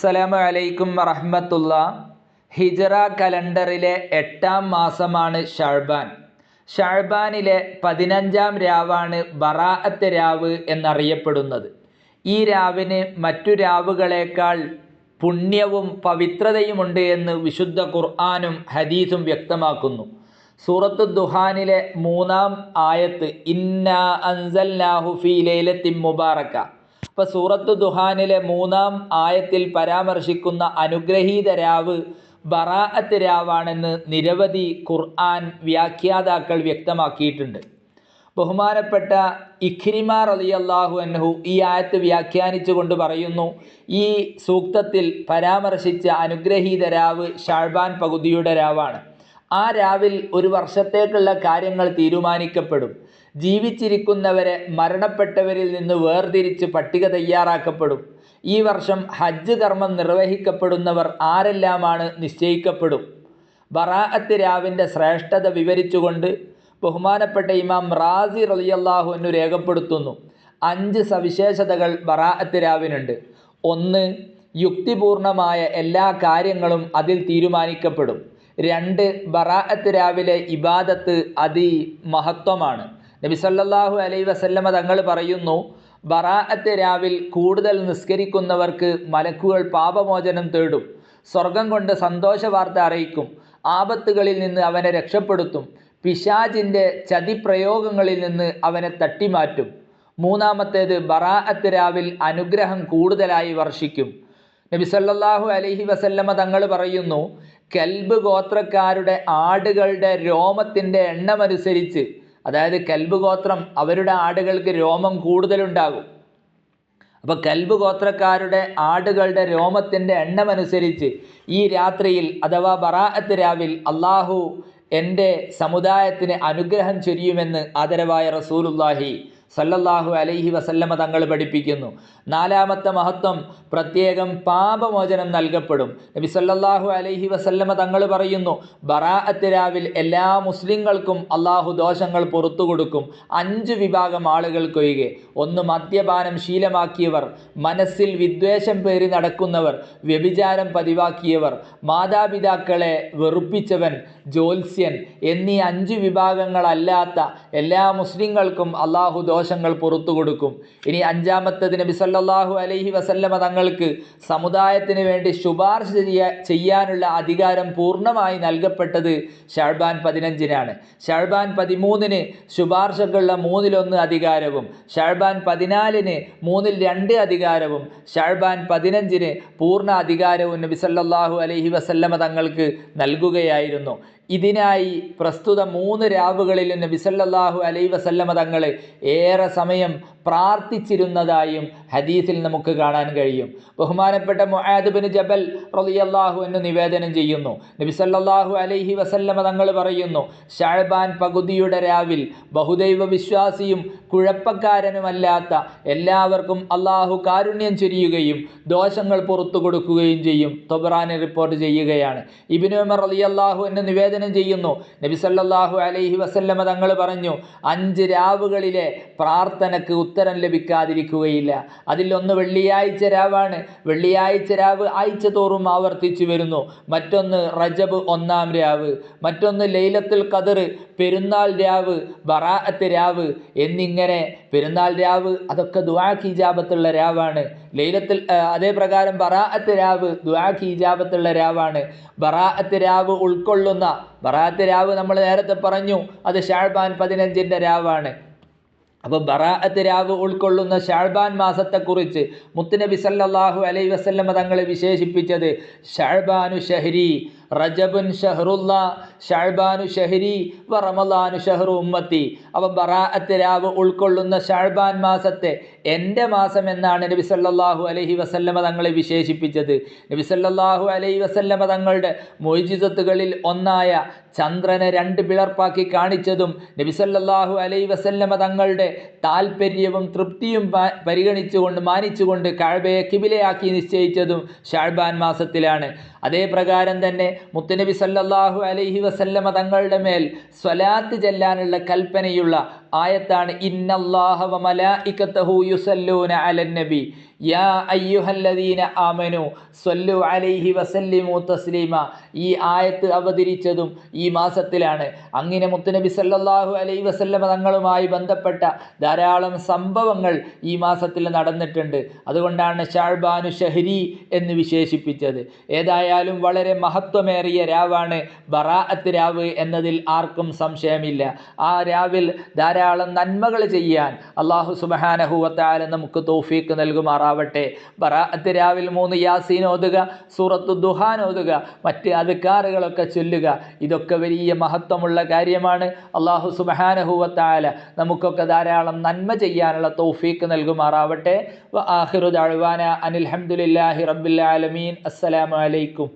അസ്സലാമു അലൈക്കും വറഹ്മത്തുള്ള ഹിജറ കലണ്ടറിലെ എട്ടാം മാസമാണ് ഷാഴ്ബാൻ. ഷാഴ്ബാനിലെ പതിനഞ്ചാം രാവാണ് ബറാഅത്ത് രാവ് എന്നറിയപ്പെടുന്നത്. ഈ രാവിന് മറ്റു രാവുകളേക്കാൾ പുണ്യവും പവിത്രതയുമുണ്ട് എന്ന് വിശുദ്ധ ഖുർആാനും ഹദീസും വ്യക്തമാക്കുന്നു. സൂറത്ത് ദുഹാനിലെ മൂന്നാം ആയത്ത് ഇന്ന അൻസൽനാഹു ഫീ ലൈലത്തിൻ മുബാറക്ക. അപ്പോൾ സൂറത്ത് ദുഹാനിലെ മൂന്നാം ആയത്തിൽ പരാമർശിക്കുന്ന അനുഗ്രഹീത രാവ് ബറാഅത്ത് രാവാണെന്ന് നിരവധി ഖുർആൻ വ്യാഖ്യാതാക്കൾ വ്യക്തമാക്കിയിട്ടുണ്ട്. ബഹുമാനപ്പെട്ട ഇഖ്രിമ റളിയല്ലാഹു അൻഹു ഈ ആയത്ത് വ്യാഖ്യാനിച്ചുകൊണ്ട് പറയുന്നു ഈ സൂക്തത്തിൽ പരാമർശിച്ച അനുഗ്രഹീത രാവ് ഷാഴ്ബാൻ പകുതിയുടെ രാവാണ്. ആ രാവിൽ ഒരു വർഷത്തേക്കുള്ള കാര്യങ്ങൾ തീരുമാനിക്കപ്പെടും. ജീവിച്ചിരിക്കുന്നവരെ മരണപ്പെട്ടവരിൽ നിന്ന് വേർതിരിച്ച് പട്ടിക തയ്യാറാക്കപ്പെടും. ഈ വർഷം ഹജ്ജ് കർമ്മം നിർവഹിക്കപ്പെടുന്നവർ ആരെല്ലാമാണ് നിശ്ചയിക്കപ്പെടും? ബറാഅത്ത് രാവിന്റെ ശ്രേഷ്ഠത വിവരിച്ചുകൊണ്ട് ബഹുമാനപ്പെട്ട ഇമാം റാസി റളിയല്ലാഹു അൻഹു രേഖപ്പെടുത്തുന്നു. അഞ്ച് സവിശേഷതകൾ ബറാഅത്ത് രാവിനുണ്ട്. ഒന്ന് യുക്തിപൂർണമായ എല്ലാ കാര്യങ്ങളും അതിൽ തീരുമാനിക്കപ്പെടും. രണ്ട് ബറാഅത്ത് രാവിലെ ഇബാദത്ത് അതി മഹത്വമാണ്. നബി സല്ലല്ലാഹു അലൈഹി വസല്ലമ തങ്ങൾ പറയുന്നു ബറാഅത്ത് രാവിൽ കൂടുതൽ നിസ്കരിക്കുന്നവർക്ക് മലക്കുകൾ പാപമോചനം തേടും. സ്വർഗം കൊണ്ട് സന്തോഷ വാർത്ത അറിയിക്കും. ആപത്തുകളിൽ നിന്ന് അവനെ രക്ഷപ്പെടുത്തും. പിശാജിന്റെ ചതിപ്രയോഗങ്ങളിൽ നിന്ന് അവനെ തട്ടിമാറ്റും. മൂന്നാമത്തേത് ബറാഅത്ത് രാവിൽ അനുഗ്രഹം കൂടുതലായി വർഷിക്കും. നബി സല്ലല്ലാഹു അലഹി വസല്ലമ തങ്ങൾ പറയുന്നു കൽബ് ഗോത്രക്കാരുടെ ആടുകളുടെ രോമത്തിന്റെ എണ്ണമനുസരിച്ച് അതായത് കൽബ് ഗോത്രം അവരുടെ ആടുകൾക്ക് രോമം കൂടുതലുണ്ടാകും. അപ്പോൾ കൽബ് ഗോത്രക്കാരുടെ ആടുകളുടെ രോമത്തിന്റെ എണ്ണമനുസരിച്ച് ഈ രാത്രിയിൽ അഥവാ ബറാഅത്ത് രാവിൽ അള്ളാഹു എന്റെ സമുദായത്തിന് അനുഗ്രഹം ചൊരിയുമെന്ന് ആദരവായ റസൂലുല്ലാഹി സല്ലല്ലാഹു അലൈഹി വസല്ലമ തങ്ങൾ പഠിപ്പിക്കുന്നു. നാലാമത്തെ മഹത്വം പ്രത്യേകം പാപമോചനം നൽകപ്പെടും. നബി സല്ലല്ലാഹു അലൈഹി വസല്ലമ തങ്ങൾ പറയുന്നു ബറാഅത്തിരാവിൽ എല്ലാ മുസ്ലിങ്ങൾക്കും അള്ളാഹു ദോഷങ്ങൾ പുറത്തു കൊടുക്കും. അഞ്ച് വിഭാഗം ആളുകൾക്കൊഴികെ ഒന്ന് മദ്യപാനം ശീലമാക്കിയവർ മനസ്സിൽ വിദ്വേഷം പേറി നടക്കുന്നവർ വ്യഭിചാരം പതിവാക്കിയവർ മാതാപിതാക്കളെ വെറുപ്പിച്ചവൻ ജ്യോത്സ്യൻ എന്നീ അഞ്ച് വിഭാഗങ്ങളല്ലാത്ത എല്ലാ മുസ്ലിങ്ങൾക്കും അള്ളാഹു ദോഷങ്ങൾ പുറത്തു കൊടുക്കും. ഇനി അഞ്ചാമത്തത് നബി സല്ലാഹു അലൈഹി വസല്ലമ തങ്ങൾക്ക് സമുദായത്തിന് വേണ്ടി ശുപാർശ ചെയ്യാ ചെയ്യാനുള്ള അധികാരം പൂർണമായി നൽകപ്പെട്ടത് ഷാഴ്ബാൻ പതിനഞ്ചിനാണ്. ഷാഴ്ബാൻ പതിമൂന്നിന് ശുപാർശക്കുള്ള മൂന്നിലൊന്ന് അധികാരവും ഷാഴ്ബാൻ പതിനാലിന് മൂന്നിൽ രണ്ട് അധികാരവും ഷാഴ്ബാൻ പതിനഞ്ചിന് പൂർണ അധികാരവും നബി സല്ലാഹു അലൈഹി വസല്ലമ തങ്ങൾക്ക് നൽകുകയായിരുന്നു. ഇതിനായി പ്രസ്തുത മൂന്ന് രാവുകളിൽ നബി സല്ലല്ലാഹു അലൈഹി വസല്ലമ തങ്ങൾ ഏറെ സമയം പ്രാർത്ഥിച്ചിരുന്നതായും ഹദീസിൽ നമുക്ക് കാണാൻ കഴിയും. ബഹുമാനപ്പെട്ട മുആദ് ബിൻ ജബൽ റളിയല്ലാഹു എന്ന് നിവേദനം ചെയ്യുന്നു. നബിസല്ലാഹു അലൈഹി വസല്ലമ തങ്ങൾ പറയുന്നു ഷാഴ്ബാൻ പകുതിയുടെ രാവിൽ ബഹുദൈവ വിശ്വാസിയും കുഴപ്പക്കാരനുമല്ലാത്ത എല്ലാവർക്കും അള്ളാഹു കാരുണ്യം ചൊരിയുകയും ദോഷങ്ങൾ പുറത്തു കൊടുക്കുകയും ചെയ്യും. തൊബറാനെ റിപ്പോർട്ട് ചെയ്യുകയാണ്. ഇബിനു ഉമർ റളിയല്ലാഹു എന്ന് നിവേദനം ചെയ്യുന്നു. നബിസല്ലാഹു അലൈഹി വസല്ലമ തങ്ങൾ പറഞ്ഞു അഞ്ച് രാവുകളിലെ പ്രാർത്ഥനക്ക് ഉത്തരം ലഭിക്കാതിരിക്കുകയില്ല. അതിലൊന്ന് വെള്ളിയാഴ്ച രാവാണ്. വെള്ളിയാഴ്ച രാവ് ആഴ്ച തോറും ആവർത്തിച്ചു വരുന്നു. മറ്റൊന്ന് റജബ് ഒന്നാം രാവ്. മറ്റൊന്ന് ലൈലത്തുൽ കതിർ പെരുന്നാൾ രാവ് ബറാഅത്ത് രാവ് എന്നിങ്ങനെ പെരുന്നാൾ രാവ് അതൊക്കെ ദുആക്ക് ഇജാബത്തുള്ള രാവാണ്. ലൈലത്തിൽ അതേ പ്രകാരം ബറാഅത്ത് രാവ് ദുആക്ക് ഇജാബത്തുള്ള രാവാണ്. ബറാഅത്ത് രാവ് ഉൾക്കൊള്ളുന്ന ബറാഅത്ത് രാവ് നമ്മൾ നേരത്തെ പറഞ്ഞു അത് ഷാൾബാൻ പതിനഞ്ചിന്റെ രാവാണ്. അപ്പോൾ ബറാഅത്ത് രാവ് ഉൾക്കൊള്ളുന്ന ഷാഴ്ബാൻ മാസത്തെക്കുറിച്ച് മുത്തുനബി സല്ലാഹു അലൈ വസല്ലമ തങ്ങളെ വിശേഷിപ്പിച്ചത് ഷാഴ്ബാനു ഷഹരി റജബുൻ ഷഹറുല്ല ഷാഴ്ബാനു ഷഹരി വ റമലാനു ഷഹറു ഉമ്മത്തി. അവ ബറാഅത്ത് രാവ് ഉൾക്കൊള്ളുന്ന ഷാഴ്ബാൻ മാസത്തെ എന്റെ മാസം എന്നാണ് നബി സല്ലാഹു അലഹി വസല്ലമ തങ്ങളെ വിശേഷിപ്പിച്ചത്. നബി സല്ലാഹു അലൈഹി വസല്ലമ തങ്ങളുടെ മൊയ്ജിസത്തുകളിൽ ഒന്നായ ചന്ദ്രനെ രണ്ട് പിളർപ്പാക്കി കാണിച്ചതും നബി സല്ലാഹു അലൈഹി വസല്ലമ തങ്ങളുടെ താല്പര്യവും തൃപ്തിയും പരിഗണിച്ചുകൊണ്ട് മാനിച്ചുകൊണ്ട് കാഴ്ബയെ കിബിലയാക്കി നിശ്ചയിച്ചതും ഷാഴ്ബാൻ മാസത്തിലാണ്. അതേ പ്രകാരം തന്നെ മുത്തുനബി സല്ലല്ലാഹു അലൈഹി വസല്ലമ തങ്ങളുടെ മേൽ സ്വലാത്ത് ചെല്ലാനുള്ള കൽപ്പനയുള്ള ആയത്താണ് നബി. യാ അയ്യുഹല്ലദീന സല്ലു അലൈഹി വസല്ലിമു തസ്ലീമ. ഈ ആയത്ത് അവതരിച്ചതും ഈ മാസത്തിലാണ്. അങ്ങനെ മുത്തുനബി സല്ലല്ലാഹു അലൈഹി വസല്ലമ തങ്ങളുമായി ബന്ധപ്പെട്ട ധാരാളം സംഭവങ്ങൾ ഈ മാസത്തിൽ നടന്നിട്ടുണ്ട്. അതുകൊണ്ടാണ് ഷാഴ്ബാനു ഷഹരി എന്ന് വിശേഷിപ്പിച്ചത്. ഏതായാലും വളരെ മഹത്വമേറിയ രാവാണ് ബറാഅത്ത് രാവ് എന്നതിൽ ആർക്കും സംശയമില്ല. ആ രാവിൽ ധാരാളം നന്മകൾ ചെയ്യാൻ അള്ളാഹു സുബഹാനഹുവത്താല നമുക്ക് തോഫീക്ക് നൽകുമാറാവട്ടെ. ബറാഅത്ത് രാവിൽ മൂന്ന് യാസീൻ ഓതുക സൂറത്തു ദുഹാൻ ഓതുക മറ്റ് അധികാറുകളൊക്കെ ചൊല്ലുക ഇതൊക്കെ വലിയ മഹത്വമുള്ള കാര്യമാണ്. അള്ളാഹു സുബഹാനഹുവത്താല നമുക്കൊക്കെ ധാരാളം നന്മ ചെയ്യാനുള്ള തോഫീക്ക് നൽകുമാറാവട്ടെ. വ ആഹിറു ദഅ്വാന അനിൽ ഹംദുലില്ലാഹി റബ്ബിൽ ആലമീൻ. അസ്സലാമു അലൈക്കും.